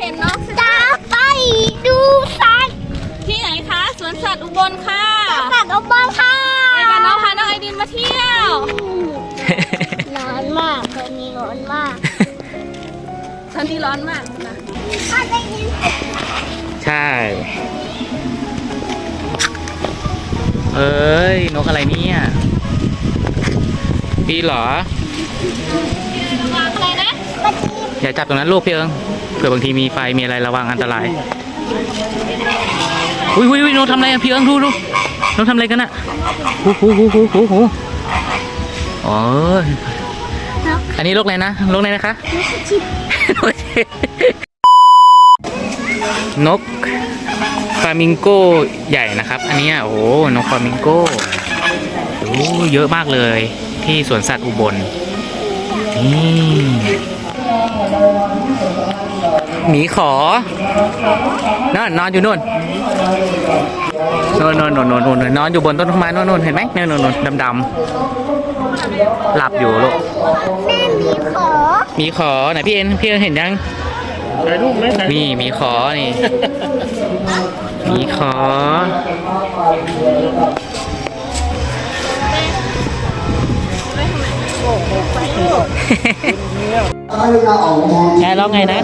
เห็นน้องตาไปดูสัตว์ที่ไหนคะ สวนสัตว์อุบลค่ะสัตว์อบอลค่ะไปกับน้องพาน้องไอดินมาเที่ยวร้อนมากตอนนี้ร้อนมากตอนนี้ร้อนมากนะถ้าได้ยินใช่ เอ้ย นกอะไรเนี่ย ปีเหรอ ระวังอะไรนะ ปฏิ อย่าจับตรงนั้นลูกพี่เอิงเผื่อบางทีมีไฟมีอะไรระวังอันตราย อุ้ยอุ้ยอุ้ยนกทำอะไรอะพี่เอิงดูดูนกทำอะไรกันอะหูหูหูหูหูหูโอ้ยอันนี้นกอะไรนะนกอะไรนะคะ นกฟามิงโก้ใหญ่นะครับ อันนี้โอ้โหนกฟามิงโก้โอ้เยอะมากเลยที่สวนสัตว์อุบลนี่ หมีขอนั่นนอนอยู่นู่นนู่นนู่นนู่นนู่นนู่นนอนอยู่บนต้นไม้นู่นนู่นเห็นไหมนู่นนู่นนู่นดำดำๆหลับอยู่ลูกแม่หมีขอหมีขอไหนพี่เอ็นพี่เอ็นเห็นยังถ่ายรูปไหมถ่ายรูปนี่หมีขอนี่หมีขอ แกร้องไงนะ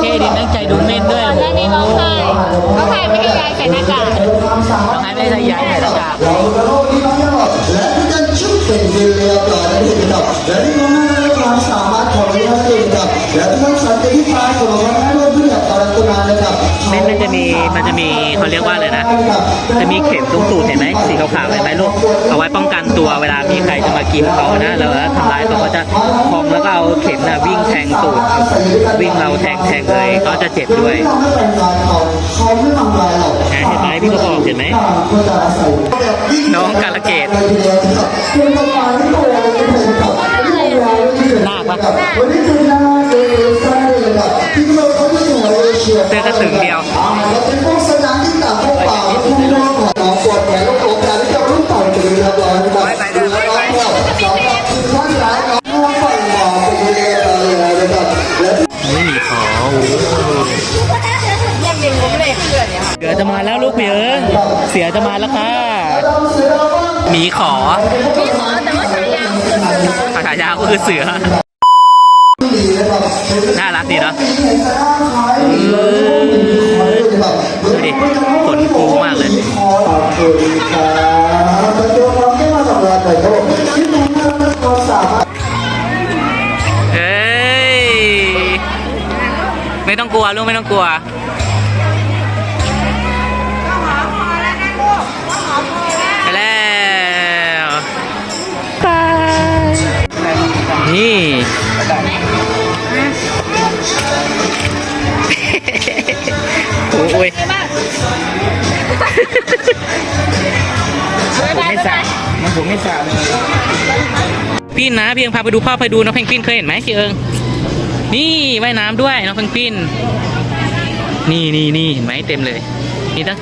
เฮ้ดินตั้งใจดูเม่นด้วยแล้วนี่ร้องไห้ร้องไห้ไม่ให้ยายใส่หน้ากากร้องไห้ไม่ได้ใส่ยายใส่หน้ากาก Lakukan cukup bila berada di dalam dari mana dalam sama kalau dia tidak dan tuan sampai di mana kalau mana lo bila para tuan ada เม่นมันจะมีมันจะมีเขาเรียกว่าอะไรนะ จะมีเข็มตรงตูดเห็นไหมสีขาวๆเห็นไหมลูกเอาไว้ป้องกันตัวเวลามีใครจะมากินเขานะแล้วทำร้ายเขาก็จะพองแล้วก็เอาเข็มนะวิ่งแทงตูดวิ่งเราแทงแทงเลยก็จะเจ็บด้วยเขาไม่ทำลายหรอกนะเห็นไหมพี่ก็บอกเห็นไหมก็จะใส่น้องกาลเกตคุณต้องมาที่ตัวเลยครับนาคปะวันนี้คือหน้า เอใช่เลยครับที่เราเดียเสื้อกระสึงเดียวเราเป็นพวกสนามที่ต่างพวกป่าพวกน้องของน้องปวดแขนแล้วโอกาสที่จะรุ่นต่อไปเรียบร้อยนะล้วก็เราคือท่านร้ายน้องฝ่ายหมอเป็นเรียบร้อยนและไม่มีขอโอ้โหเสือจะมาแล้วลูกเหมียงเสือจะมาแล้วค่ะหมีขอพี่ขอแต่ว่าฉายาคือเสือฉายาก็คือเสือ น่ารักดีเนาะดูดิขนฟูมากเลยเฮ้ย ไม่ต้องกลัวลูกไม่ต้องกลัวไปแล้วบายนี่ อ้ยผมไม่สามันผมไม่สาพี่นะพี่เอิงพาไปดูพ่อไปดูน้องเพนกวินเคยเห็นไหมพี่เอิงนี่ว่ายน้ำด้วยน้องเพนกวิน นี่นี่นี่เห็นไหมเต็มเลยมีตั้ง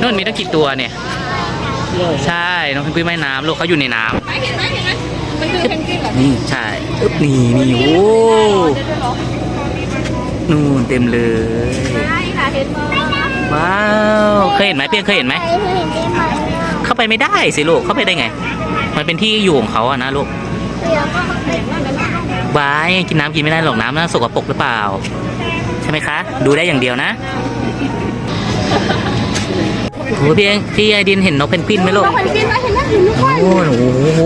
นู่นมีตั้งกี่ตัวเนี่ยใช่น้องเพนกวินว่ายน้ำลูกเขาอยู่ในน้ำเห็นไหมเห็นไหมมันคือเพนกวินเหรอนี่ใช่นี่นี่โอ้นู่นเต็มเลย เห็นมาว้าวเคยเห็นไหมเพียงเคยเห็นไหมไปเห็นได้ไหมเข้าไปไม่ได้สิลูกเข้าไปได้ไง มันเป็นที่อยู่ของเขาอะนะลูกเดี๋ยวก็เห็นว่าเป็นบายกินน้ำกินไม่ได้หรอกน้ำน่าสกปรกหรือเปล่า ใช่ไหมคะ ดูได้อย่างเดียวนะโอ้พี่เองพี่ไอดินเห็นนกเพนกวินไหมลูกเพนกวินไหมเห็นไหมเห็นทุกคนโอ้โห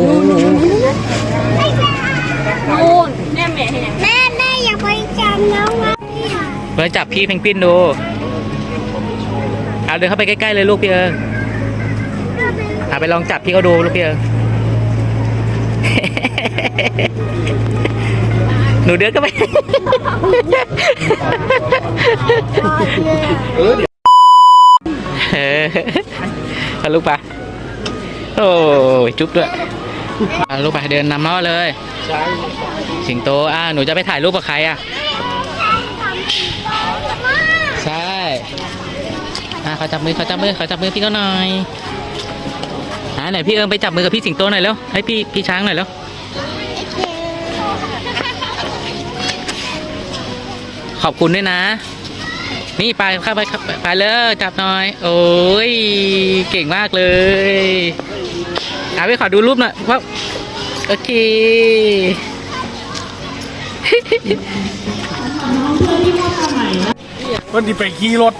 นู่นแม่แม่เห็นยังแม่แม่อย่าไปจับน้องนะพี่ไปจับพี่เพนกวินดู เอาเดินเข้าไปใกล้ๆเลยลูกพี่เอิงเอาไปลองจับพี่เขาดูลูกพี่เอิงหนูเดินก็ไป เออเอาลูกไปะโอ้ยจุ๊บด้วยเอาลูกไปเดินนำล้อเลย สิงโตอ่าหนูจะไปถ่ายรูปกับใครอะ ขาจับมือเขาจับมือเขาจับมือพี่เขาหน่อยอ่าไหนพี่เอิงไปจับมือกับพี่สิงโตหน่อยแล้วให้พี่พี่ช้างหน่อยแล้วขอบคุณด้วยนะ นี่ไปเข้าไปเข้าไปไปเลยจับหน่อย โอ้ยเก่งมากเลยเอาไปขอดูรูปหน่อยว่าโอเควันที่ไปขี่รถ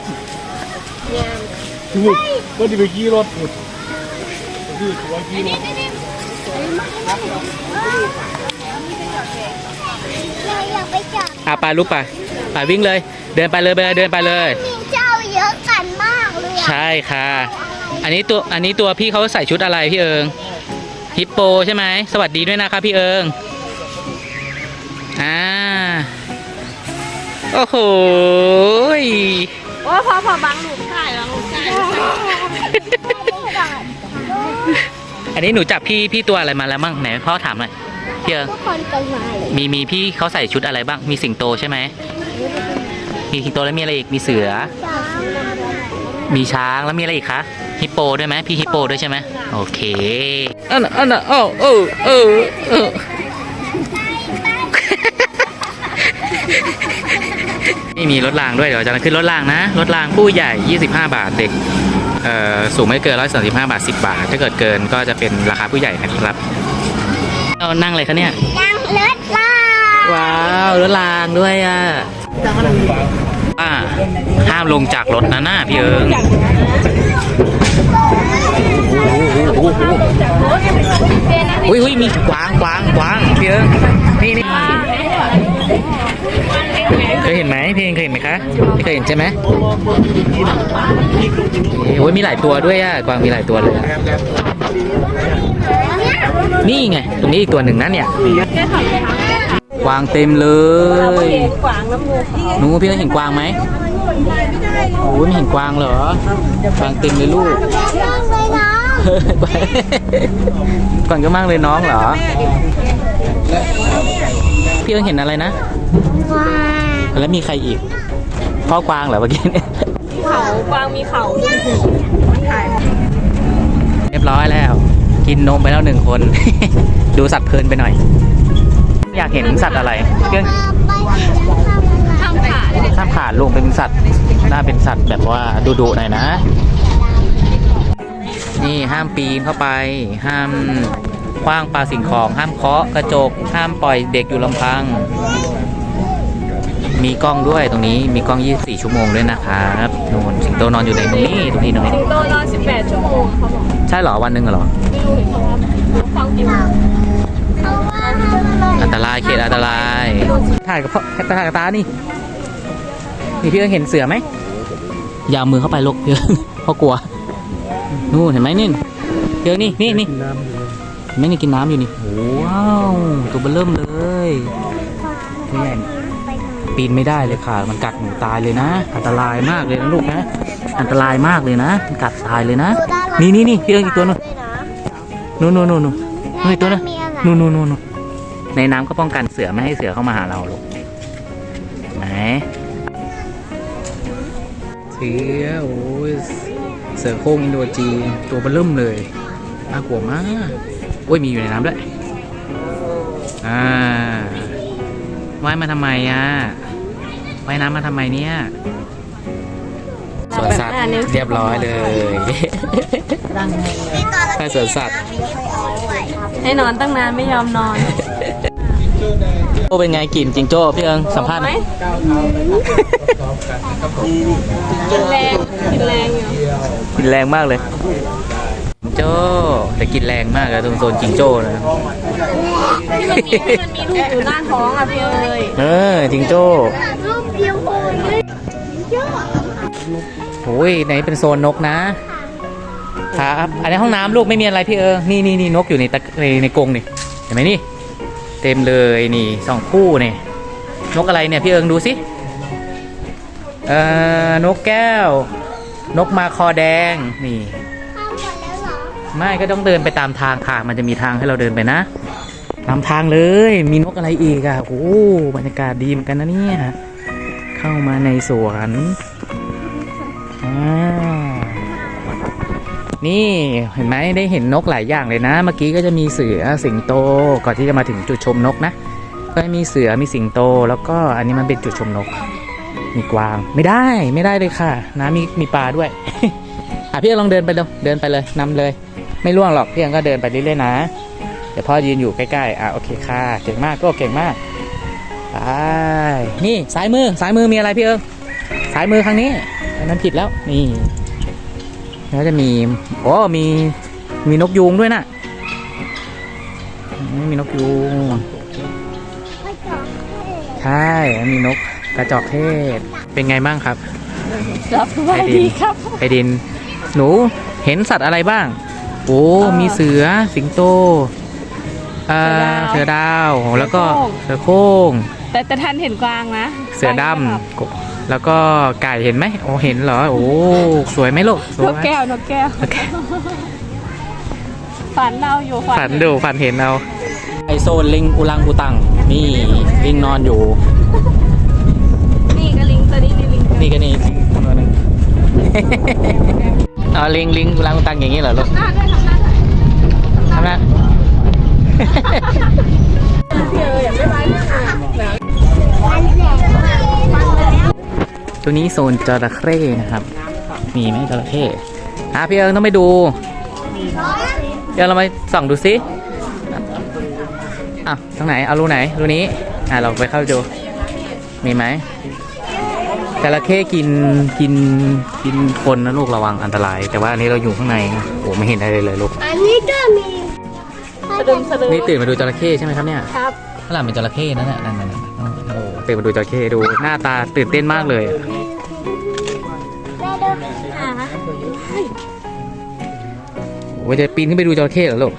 ถูกวันที่ไปขี่รถถูกที่ตัวขี่รถเราอยากไปจับอะไปลูกไปไปวิ่งเลย เดินไปเลยไปเลยเดินไปเลย มีเจ้าเยอะกันมากเลยอะใช่ค่ะ อันนี้ตัวอันนี้ตัวพี่เขาใส่ชุดอะไรพี่เอิงฮิปโปใช่ไหมสวัสดีด้วยนะคะพี่เอิงอ่าโอ้โหย โอ้พอพอบังหลุมถ่ายบังหลุมถ่ายอันนี้หนูจับพี่พี่ตัวอะไรมาแล้วมั่งไหนพ่อถามหน่อยพี่เอิงทุกคนกันมาเลยมีมีพี่เขาใส่ชุดอะไรบ้างมีสิงโตใช่ไหมมีสิงโตแล้วมีอะไรอีกมีเสือช้างมีช้างแล้วมีอะไรอีกคะฮิปโปด้วยไหมพี่ฮิปโปด้วยใช่ไหมโอเคอันน่ะอันน่ะโอ้โอ้เออเออ นี่มีรถรางด้วยเดี๋ยวจะขึ้นรถรางนะรถรางผู้ใหญ่ 25 บาทเด็กเอ่อสูงไม่เกิน 135 บาท 10 บาท ถ้าเกิดเกินก็จะเป็นราคาผู้ใหญ่นะครับเรานั่งเลยคะเนี่ยนั่งรถลาว้าวรถรางด้วยอะอ่าห้ามลงจากรถนะหน้าพี่เอิงอุ้ยอุ้ยมีกวางกวางกวางพี่เอิงนี่นี่เคยเห็นไหมพี่เอิงเคยเห็นไหมคะไม่เคยเห็นใช่ไหมโอ้ยมีหลายตัวด้วยอะกวางมีหลายตัวเลยอะนี่ไงตรงนี้อีกตัวหนึ่งนะเนี่ยกวางเต็มเลยขวางน้ำมูกหนูพี่เอิงเห็นกวางไหมโอ้ยไม่เห็นกวางเหรอกวางเต็มเลยลูกนั่งเลยนะกวางเยอะมากเลยน้องเหรอพี่เอิงเห็นอะไรนะว้า แล้วมีใครอีก พ่อกวางเหรอเมื่อกี้เนี่ยเขากวางมีเขาด้วยเรียบร้อยแล้ว กินนมไปแล้วหนึ่งคน ดูสัตว์เพลินไปหน่อย อยากเห็นสัตว์อะไรพี่เอิงไปทำอะไรทำขาเลยห้ามขาดลูกเป็นสัตว์น่าเป็นสัตว์แบบว่าดุๆหน่อยนะ นี่ห้ามปีนเข้าไป ห้ามคว้างปลาสิ่งของ ห้ามเคาะกระจก ห้ามปล่อยเด็กอยู่ลำพัง มีกล้องด้วยตรงนี้มีกล้อง 24 ชั่วโมงด้วยนะครับนู่นสิงโตนอนอยู่ในตรงนี้ตรงนี้ตรงนี้สิงโตนอน18 ชั่วโมงเขาบอกใช่เหรอวันหนึ่งเหรอไม่รู้เห็นเขาว่าฟังกี่โมงเพราะว่าอันตรายเขตอันตรายถ่ายกับพ่อถ่ายกับตานี่นี่พี่เอิงเห็นเสือไหมอย่าเอามือเข้าไปลูกพี่เอิงพ่อกลัวนู่นเห็นไหมนี่พี่เอิงนี่นี่นี่เห็นไหม่นี่กินน้ำอยู่นี่ว้าวตัวเบลเริ่มเลยตัวใหญ่ ปีนไม่ได้เลยค่ะ มันกัดหนูตายเลยนะ อันตรายมากเลยนะลูกนะ อันตรายมากเลยนะมันกัดตายเลยนะ นี่นี่นี่พี่เอิงอีกตัวหนึงด้วยนะนู่นนู่นนู่นนู่นนู่นอีกตัวหนึงมีอะไรนู่นนู่นนู่นนู่นในน้ำก็ป้องกันเสือไม่ให้เสือเข้ามาหาเราลูกไหนเสือโอ้ยเสือโคร่งอินโดจีนตัวเบลเริ่มเลยน่ากลัวมากโอ้ยมีอยู่ในน้ำด้วยอ่าว่ายมาทำไมอะ ว่ายน้ำมาทำไมเนี่ยสวนสัตว์เรียบร้อยเลยไปสวนสัตว์ให้นอนตั้งนานไม่ยอมนอนโอ้เป็นไงกลิ่นจิงโจ้พี่เอิงสัมภาษณ์หไหมน่อยกินแรงกินแรงอยู่กลิ่นแรงมากเลยจิงโจ้แต่กลิ่นแรงมากเลยตรงโซนจิงโจ้นะที่มันมีที่มันมีลูกอยู่หน้าท้องอะพี่เอ้ยเออจิงโจ้รูปเดียว โอนเลยเยอะโอ้ยไหนเป็นโซนนกนะ ครับ อันนี้ห้องน้ำลูกไม่มีอะไรพี่เอิงนี่นี่นี่นกอยู่ในตะในในกรงนี่ เห็นไหมนี่ เต็มเลยนี่สองคู่เนี่ยนกอะไรเนี่ยพี่เอิงดูสิ เอ่อนกแก้ว นกมาคอแดงนี่ทำหมดแล้วเหรอไม่ก็ต้องเดินไปตามทางค่ะ มันจะมีทางให้เราเดินไปนะตามทางเลย มีนกอะไรอีกอะ โอ้โหบรรยากาศดีเหมือนกันนะเนี่ย เข้ามาในสวนอ่านี่เห็นไหมได้เห็นนกหลายอย่างเลยนะ เมื่อกี้ก็จะมีเสือสิงโตก่อนที่จะมาถึงจุดชมนกนะ ก็มีเสือมีสิงโต แล้วก็อันนี้มันเป็นจุดชมนก มีกวางไม่ได้ไม่ได้เลยค่ะน้ำมีมีปลาด้วยอะพี่ลองเดินไปเร็วเดินไปเลยนำเลย ไม่ล่วงหรอกพี่เอิงก็เดินไปเรื่อยๆนะเดี๋ยวพ่อยืนอยู่ใกล้ๆอะโอเคค่ะเก่งมากก็เก่งมาก ไปนี่ซ้ายมือซ้ายมือมีอะไรพี่เอิงซ้ายมือครั้งนี้อันนั้นผิดแล้วนี่แล้วจะมีโอ้มีมีนกยูงด้วยนะอืมมีนกยูงไม่จอดใช่มีนกกระจอกเทศเป็นไงบ้างครับรับสบายดีครับไอดิน หนูเห็นสัตว์อะไรบ้าง โอ้มีเสือสิงโตเอ่อเสือดาวแล้วก็เสือโคร่ง แต่แต่ทันเห็นกวางนะเสือดำแล้วก็ไก่เห็นไหมโอ้เห็นเหรอโอ้สวยไหมลูกสนวยกแก้วนกแก้ว ฝันเราอยู่ฝันฝันดูฝันเห็นเอาไอโซนลิงอุลังอุตังนี่ลิงนอนอยู่ นี่ก็ลิงตัวนี้นี่ลิงนี่ก็นี่ลิงตัวหนึงอ๋อลิงลิงอุลังอุตังอย่างนี้เหรอลูกหน้าด้วยทำหน้าด้วยทำนะเอออยากได้ไม้เนี่ยอะมันแหลม ตัวนี้โซนจระเข้นะครับ มีไหมจระเข้อะพี่เอิงต้องไปดูเดี๋ยวเรามาส่องดูซิอะทางไหน เอารูไหน รูนี้ อะเราไปเข้าดู มีไหมจระเข้กินกินกินคนนะลูกระวังอันตราย แต่ว่าอันนี้เราอยู่ข้างในโอ้ไม่เห็นอะไรเลยลูก อันนี้ก็มีสะดึงสะดึงนี่ตื่นมาดูจระเข้ใช่ไหมครับเนี่ย ครับข้างหลังเป็นจระเข้นั่นแหละนั่นนั่นนั่นโอ้ ตื่นมาดูจระเข้ดูหน้าตาตื่นเต้นมากเลยอะแม่ดูอะโอ้ยจะปีนขึ้นไปดูจระเข้เหรอลูก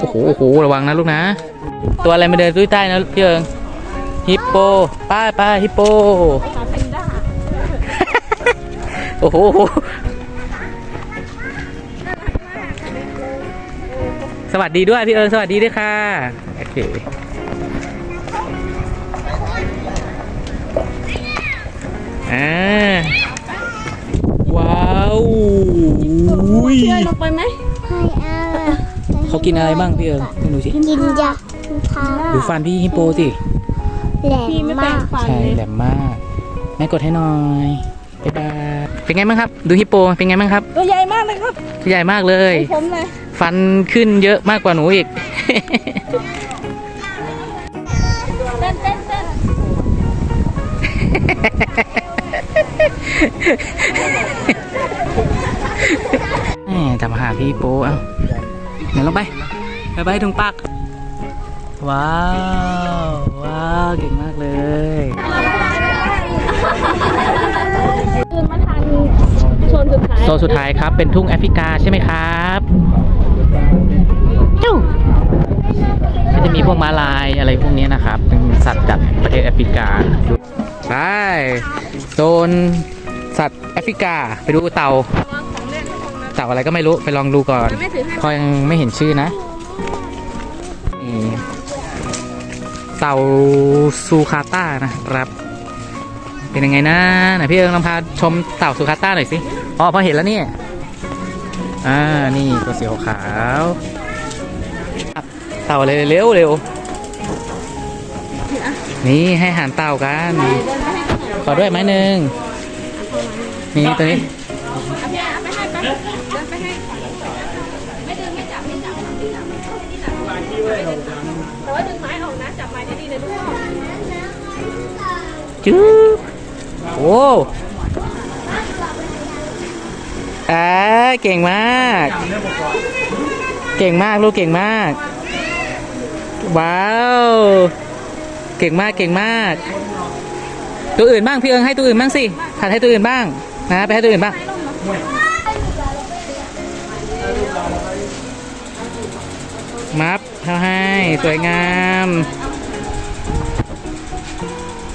โอ้โหโอ้โหระวังนะลูกนะ ตัวอะไรมาเดินตุ้ยใต้นะพี่เอิงฮิปโปป้าป้าฮิปโปโอ้โหสวัสดีด้วยพี่เอิงสวัสดีด้วยค่ะ โอเค อ่าว้าวอุ้ยเชื่อลงไปไหมให้เอาเขากินอะไรบ้างพี่เอิงดูสิกินยาทาดูฟันพี่ฮิปโปสิแหลพี่มไม่แปลมางกฟันใช่เลยแหลมมากแม่กดให้หน่อยบ๊ายบายเป็นไงบ้างครับ ดูฮิปโปเป็นไงบ้างครับตัวใหญ่มากเลยครับใหญ่มากเลยผมเลยฟันขึ้นเยอะมากกว่าหนูอีกเต้นเต้นเต้นแหม จะมาหาพี่โป้เอ้าเดี๋ยวลงไปไปไปถุงปัก ว้าว ว้าว เก่งมากเลยตื่นมาทันโซนสุดท้ายโซนสุดท้ายครับ เป็นทุ่งแอฟริกาใช่ไหมครับจู้ก็จะ มีพวกม้าลายอะไรพวกนี้นะครับ เป็นสัตว์จากประเทศแอฟริกาไปโซนสัตว์แอฟริกาไปดูเต่าเต่าอะไรก็ไม่รู้ไปลองดูก่อนพอยังไม่เห็นชื่อนะเต่าซูคาต้านะครับ เป็นยังไงนะไหนพี่เอิงลองพาชมเต่าซูคาต้าหน่อยสิอ๋อพอเห็นแล้วนี่อ่านี่ตัวสีขาว เต่าเลยเร็วเร็วนี่ให้อาหารเต่ากัน ขอด้วยไม้หนึ่งนี่ตัวนี้แต่ว่าดึงไม้ออกนะจับไม้ดีๆเลยทุกคนจื๊บโอ้อ่าเก่งมาก เก่งมากลูกเก่งมาก ว้าว เก่งมากเก่งมาก ตัวอื่นบ้างพี่เอิงให้ตัวอื่นบ้างสิหัดให้ตัวอื่นบ้างนะไปให้ตัวอื่นบ้างมัฟเขาให้สวยงาม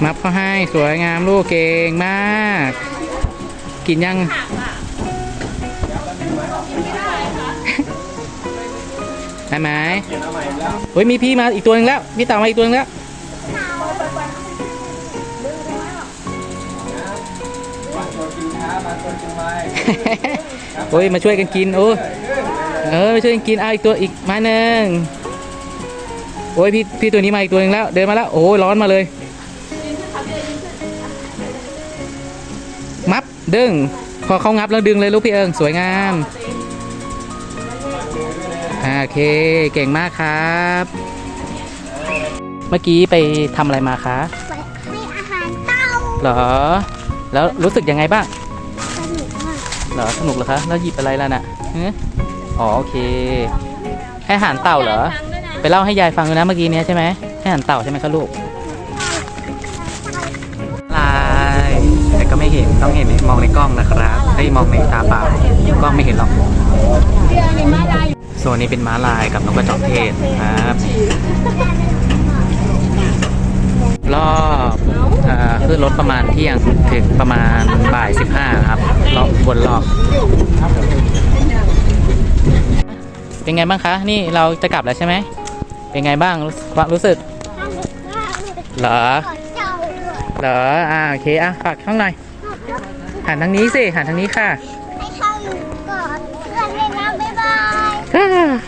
มัฟเขาให้สวยงามลูกเก่งมาก กินยัง ได้ไหมเฮ้ยมีพี่มาอีกตัวหนึงแล้วพี่เต่ามาอีกตัวหนึงแล้วโอ้ยมาช่วยกันกินโอ้ยเออมาช่วยกันกินเอาอีกตัวอีกไมาหนึ่งโอ้ยพี่พี่ตัวนี้มาอีกตัวหนึงแล้ว เดินมาแล้วโอ้ยร้อนมาเลยดึงพอเขางับแล้วดึงเลยลูกพี่เอิงสวยงามอ่า โอเค เก่งมากครับ เมื่อกี้ไปทำอะไรมาคะไปให้อาหารเต้าเหรอ แล้วรู้สึกยังไงบ้าง สนุกมากเหรอ สนุกเหรอคะ แล้วหยิบอะไรล่ะน่ะฮะอ๋อโอเค ให้อาหารเต่าเหรอ ไปเล่าให้ยายฟังดูนะเมื่อกี้เนี้ยใช่ไหมให้อาหารเต่าใช่ไหมคะลูกลายแต่ก็ไม่เห็นต้องเห็นมองในกล้องนะครับให้มองในตาเปล่ากล้องไม่เห็นหรอก โซนนี้เป็นม้าลายกับนกกระจอกเทศครับรอบขึ้นรถประมาณเที่ยงถึงประมาณบ่ายสิบห้าครับรอบบนรอบ เป็นไงบ้างคะ นี่เราจะกลับแล้วใช่ไหม เป็นไงบ้างความรู้สึก เหรอขอเหรอ อ่าโอเค อะฝากช่องหน่อยหันทางนี้สิหันทางนี้ค่ะ 看